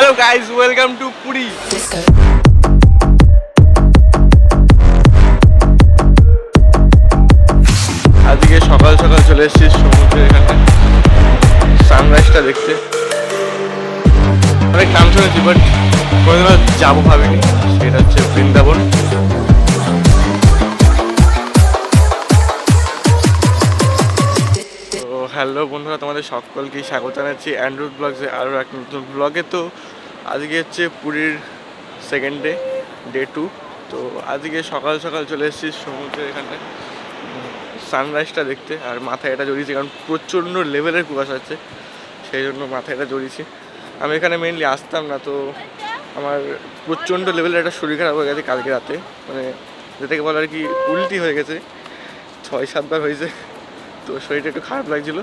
Hello guys welcome to Puri আজকে সকাল সকাল চলে এসেছি সমুদ্রের এখানে। সানরাইজটা দেখতে। অনেক নাম শুনেছি বাট কোনোদিনও যাব ভাবিনি। সেটা হচ্ছে বৃন্দাবন। হ্যালো বন্ধুরা, তোমাদের সকলকে স্বাগত জানাচ্ছি অ্যান্ড্রয়েড ব্লগসে আরও এক নতুন ব্লগে তো আজকে হচ্ছে পুরীর সেকেন্ড ডে ডে টু তো আজকে সকাল সকাল চলে এসেছি সমুদ্রের এখানে। সানরাইজটা দেখতে আর মাথায় এটা জড়িয়েছি কারণ প্রচণ্ড লেভেলের কুয়াশা আছে, সেই জন্য মাথায় এটা জড়িয়েছি। আমি এখানে মেনলি আসতাম না, তো আমার প্রচণ্ড লেভেলের একটা শরীর খারাপ হয়ে গেছে কালকে রাতে। মানে যেটাকে বলে আর কি উল্টি হয়ে গেছে, ছয় সাতবার হয়েছে। তো শরীরটা একটু খারাপ লাগছিল।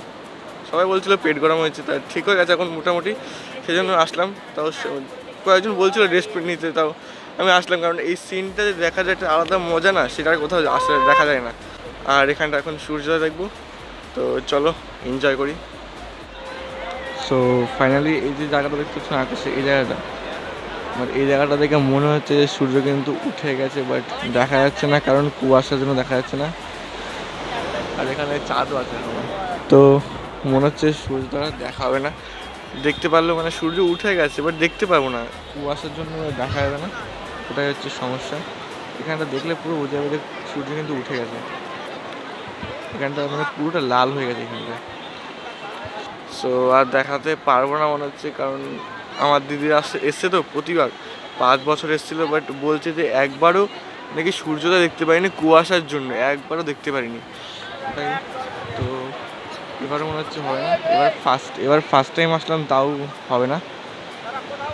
সবাই বলছিল পেট গরম হয়েছে, তা ঠিক হয়ে গেছে এখন মোটামুটি। সেই জন্য আসলাম, তাও কয়েকজন বলছিল রেস্ট নিতে, তাও আমি আসলাম কারণ এই সিনটা যে দেখা যায় একটা আলাদা মজা না, সেটা কোথাও আসলে দেখা যায় না। আর এখানটা এখন সূর্যোদয় দেখব, তো চলো এনজয় করি। সো ফাইনালি এই যে জায়গাটা দেখতে পাচ্ছ না, আকাশে, এই জায়গাটা। বাট এই জায়গাটা দেখে মনে হচ্ছে যে সূর্য কিন্তু উঠে গেছে বাট দেখা যাচ্ছে না, কারণ কুয়াশার জন্য দেখা যাচ্ছে না। এখানে চাঁদও আছে। তো মনে হচ্ছে সূর্যটা দেখা হবে না। দেখতে পারলেও মানে সূর্য উঠে গেছে বাট দেখতে পারব না। কুয়াশার জন্য দেখা যাবে না ওটাই হচ্ছে সমস্যা। এখানটা দেখলে পুরো বোঝা যাবে যে সূর্য কিন্তু উঠে গেছে। এখানটা মানে পুরোটা লাল হয়ে গেছে এখানটা। সো আর দেখাতে পারব না মনে হচ্ছে, কারণ আমার দিদি আসছে এসছে তো প্রতিবার। পাঁচ বছর এসেছিল বাট বলছে যে একবারও নাকি সূর্যটা দেখতে পারিনি কুয়াশার জন্য, একবারও দেখতে পারিনি। তো এবার মনে হচ্ছে হবে না। এবার ফার্স্ট এবার ফার্স্ট টাইম আসলাম, তাও হবে না।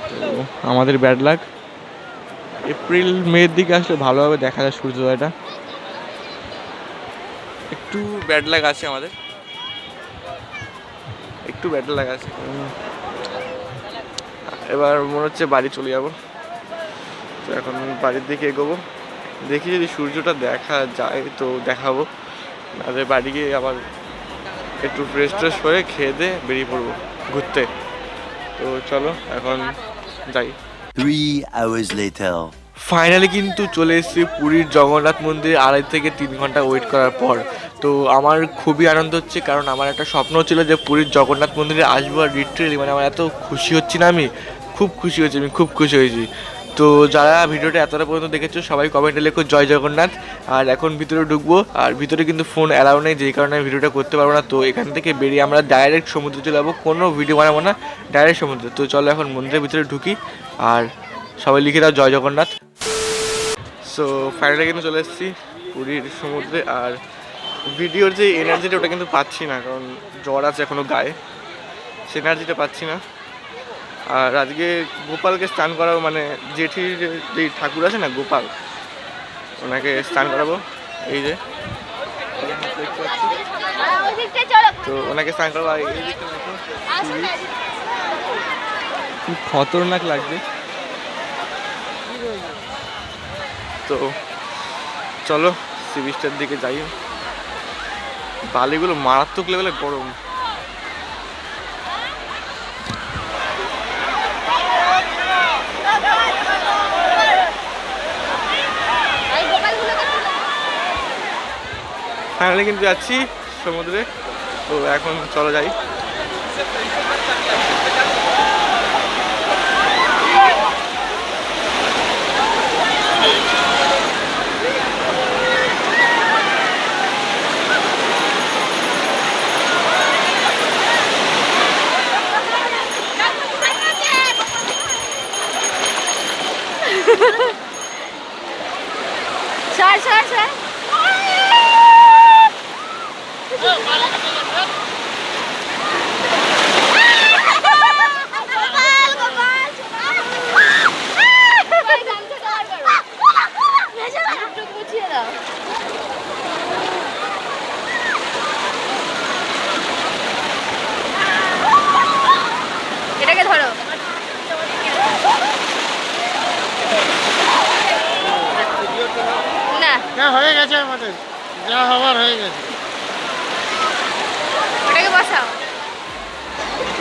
তো আমাদের ব্যাড লাক এপ্রিল মের দিকে আসলে ভালোভাবে দেখা যায় সূর্যোদয়টা। একটু ব্যাড লাগ আছে আমাদের। একটু ব্যাড লাগ আছে। এবার মনে হচ্ছে বাড়ি চলে যাব। তো এখন বাড়ির দিকে এগোবো। দেখি যদি সূর্যটা দেখা যায় তো দেখাবো। নাহলে বাড়ি গিয়ে আবার একটু ফ্রেশ ট্রেশ হয়ে খেয়ে দিয়ে বেরিয়ে পড়ব ঘুরতে। তো চলো এখন যাই। Three hours later. ফাইনালি কিন্তু চলে এসেছি পুরীর জগন্নাথ মন্দির আড়াই থেকে তিন ঘণ্টা ওয়েট করার পর। তো আমার খুবই আনন্দ হচ্ছে কারণ আমার একটা স্বপ্ন ছিল যে পুরীর জগন্নাথ মন্দিরে আসব আর লিটারেলি মানে আমার এত খুশি হচ্ছি না আমি। খুব খুশি হয়েছি আমি খুব খুশি হয়েছি। তো যারা ভিডিওটা এতটা পর্যন্ত দেখেছ, সবাই কমেন্টে লেখো জয় জগন্নাথ। আর এখন ভিতরে ঢুকবো, আর ভিতরে কিন্তু ফোন অ্যালাউ নেই, যেই কারণে ভিডিওটা করতে পারব না। তো এখান থেকে বেরিয়ে আমরা ডাইরেক্ট সমুদ্রে চলে যাব। কোনো ভিডিও বানাবো না ডাইরেক্ট সমুদ্রে। তো চলো এখন মন্দিরের ভিতরে ঢুকি, আর সবাই লিখে দাও জয় জগন্নাথ। সো ফাইনালে কিন্তু চলে এসেছি পুরীর সমুদ্রে, আর ভিডিওর যে এনার্জিটা ওটা কিন্তু পাচ্ছি না, কারণ জ্বর আছে এখনও গায়ে। সে এনার্জিটা পাচ্ছি না। আর আজকে গোপালকে স্নান করাবো মানে জেঠির যে ঠাকুর আছে না, গোপাল, ওনাকে স্নান করাবো, এই যে। তো ওনাকে স্নান করাবো। খুব খতরনাক লাগছে। তো চলো সি বিচটার দিকে যাই। বালিগুলো মারাত্মক লেভেলে গরম। ফাইনালি কিন্তু যাচ্ছি সমুদ্রে। তো এখন চলো যাই। সর মুছিয়ে দাও এটাকে ধরো। না। হয়ে গেছে আমাদের। যা হওয়ার হয়ে গেছে।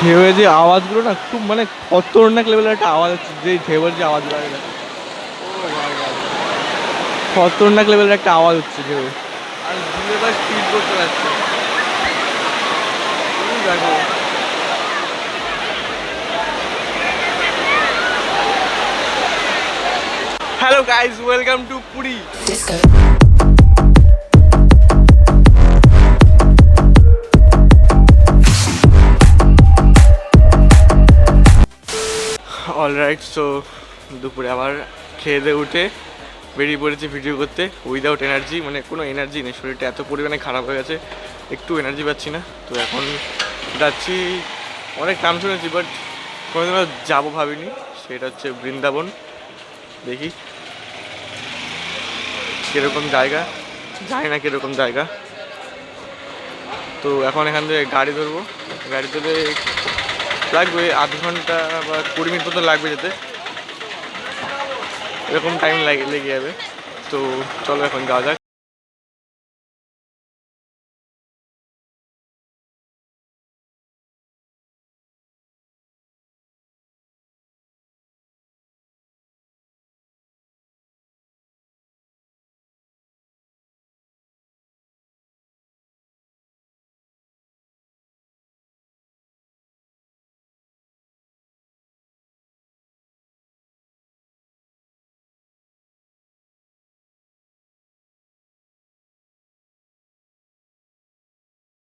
ঢেউয়ের যে আওয়াজগুলো না, খুব মানে খতরনাক লেভেলের একটা আওয়াজ হচ্ছে, যে ঢেউয়ের যে আওয়াজ লাগে খতরনাক লেভেলের একটা আওয়াজ হচ্ছে ঢেউ। আর করতে hello guys welcome to Puri alright so দুপুরে আবার খেয়ে দিয়ে উঠে বেরিয়ে পড়েছি ভিডিও করতে উইদাউট এনার্জি মানে কোনো এনার্জি নেই, শরীরটা এত পরিমাণে খারাপ হয়ে গেছে, একটু এনার্জি পাচ্ছি না। তো এখন যাচ্ছি, অনেক নাম শুনেছি বাট কোনোদিনও যাব ভাবিনি। সেটা হচ্ছে বৃন্দাবন, দেখি কীরকম জায়গা, জানি না কীরকম জায়গা। তো এখন এখান থেকে গাড়ি ধরবো, গাড়ি ধরে লাগবে আধ ঘণ্টা বা কুড়ি মিনিট মতো লাগবে যেতে। এরকম টাইম লাগে লেগে যাবে। তো চলো এখন যাওয়া যাক।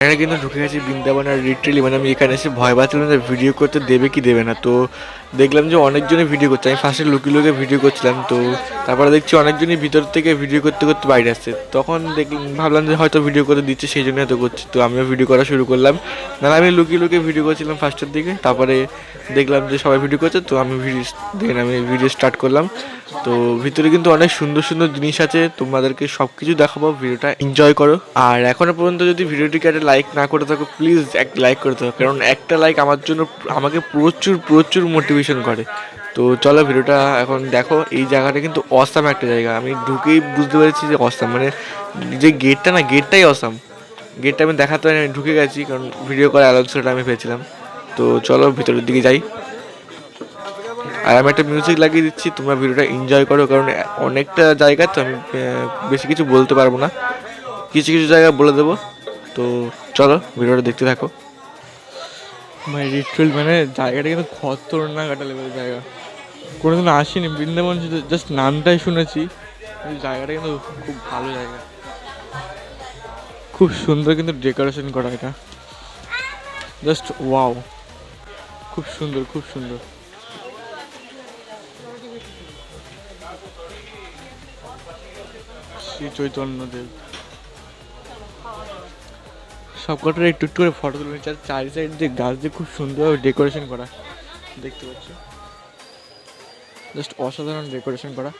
এখানে কিন্তু ঢুকে গেছি বৃন্দাবন আর লিটারেলি মানে আমি এখানে এসে ভয় পাচ্ছিলাম যে ভিডিও করতে দেবে কি দেবে না। তো দেখলাম যে অনেকজনই ভিডিও করছে। আমি ফার্স্টে লুকিয়ে লুকিয়ে ভিডিও করছিলাম, তো তারপরে দেখছি অনেকজনই ভিতর থেকে ভিডিও করতে করতে বাইরে আসছে। তখন দেখলাম, ভাবলাম যে হয়তো ভিডিও করতে দিচ্ছে, সেই জন্য এত করছি। তো আমিও ভিডিও করা শুরু করলাম। না আমি লুকিয়ে লুকিয়ে ভিডিও করছিলাম ফার্স্টের দিকে। তারপরে দেখলাম যে সবাই ভিডিও করছে, তো আমি ভিডিও দেখেন আমি ভিডিও স্টার্ট করলাম। তো ভিতরে কিন্তু অনেক সুন্দর সুন্দর জিনিস আছে। তোমাদেরকে সব কিছু দেখাবো, ভিডিওটা এনজয় করো। আর এখনও পর্যন্ত যদি ভিডিওটিকে একটা লাইক না করে থাকো প্লিজ এক লাইক করে থাকো কারণ একটা লাইক আমার জন্য আমাকে প্রচুর প্রচুর মোটিভেশন করে। তো চলো ভিডিওটা এখন দেখো এই জায়গাটা কিন্তু অসাম একটা জায়গা। আমি ঢুকেই বুঝতে পেরেছি যে অসাম মানে যে গেটটা না গেটটাই অসাম গেটটা আমি দেখাতে পারিনি, আমি ঢুকে গেছি কারণ ভিডিও করা অ্যালাউন্স সেটা আমি পেয়েছিলাম। তো চলো ভিতরের দিকে যাই। আর আমি একটা মিউজিক লাগিয়ে দিচ্ছি তোমরা ভিডিওটা এনজয় করো কারণ অনেকটা জায়গা তো আমি বেশি কিছু বলতে পারব না। কিছু কিছু জায়গা বলে দেবো। তো চলো, ভিডিওটা দেখতে থাকো। মানে রিচুয়াল মানে জায়গাটা কিন্তু খতরনাক একটা লেভেলের জায়গা। কোনোদিন আসিনি, বৃন্দাবন জাস্ট নামটাই শুনেছি জায়গাটা কিন্তু খুব ভালো জায়গা। খুব সুন্দর কিন্তু ডেকোরেশন করা এটা। জাস্ট ওয়াও খুব সুন্দর খুব সুন্দর। শ্রী চৈতন্যদেব। সবকটার একটু একটু করে ফটো তুলে নিচ্ছে। চারি সাইড দিয়ে গাছ দিয়ে খুব সুন্দরভাবে ডেকোরেশন করা, দেখতে পাচ্ছ? জাস্ট অসাধারণ ডেকোরেশন করা।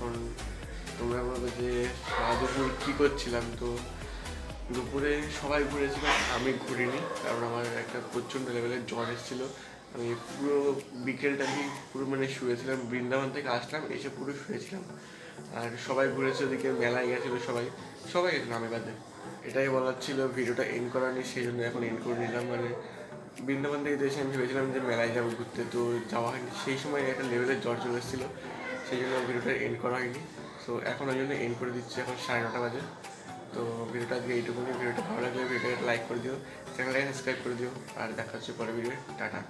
এখন তোমরা বলবে যে দুপুর কী করছিলাম? তো দুপুরে সবাই ঘুরেছিলাম আমি ঘুরিনি, কারণ আমার একটা প্রচণ্ড লেভেলের জ্বর এসেছিল। আমি পুরো বিকেলটা আমি পুরো মানে শুয়েছিলাম, বৃন্দাবন থেকে আসলাম, এসে পুরো শুয়েছিলাম। আর সবাই ঘুরেছে ওদিকে, মেলায় গেছিল সবাই সবাই গেছিল আমি বাদে। এটাই বলার ছিল, ভিডিওটা এন্ড করার নেই সেই জন্য এখন এন্ড করে নিলাম। মানে বৃন্দাবন থেকে এসে আমি ভেবেছিলাম যে মেলায় যাব ঘুরতে, তো যাওয়া হয়নি। সেই সময় একটা লেভেলের জ্বর চলে এসেছিল। সেই জন্য ভিডিওটা এন্ড করা হয়নি। সো এখন ওই জন্য এন্ড করে দিচ্ছি। এখন সাড়ে নটা বাজে। তো ভিডিওটা আজকে এইটুকুনি। ভিডিওটা ভালো লাগলে ভিডিওটা লাইক করে দিও। চ্যানেলটাকে সাবস্ক্রাইব করে দিও। আর দেখা হচ্ছে পরে ভিডিও টাটা।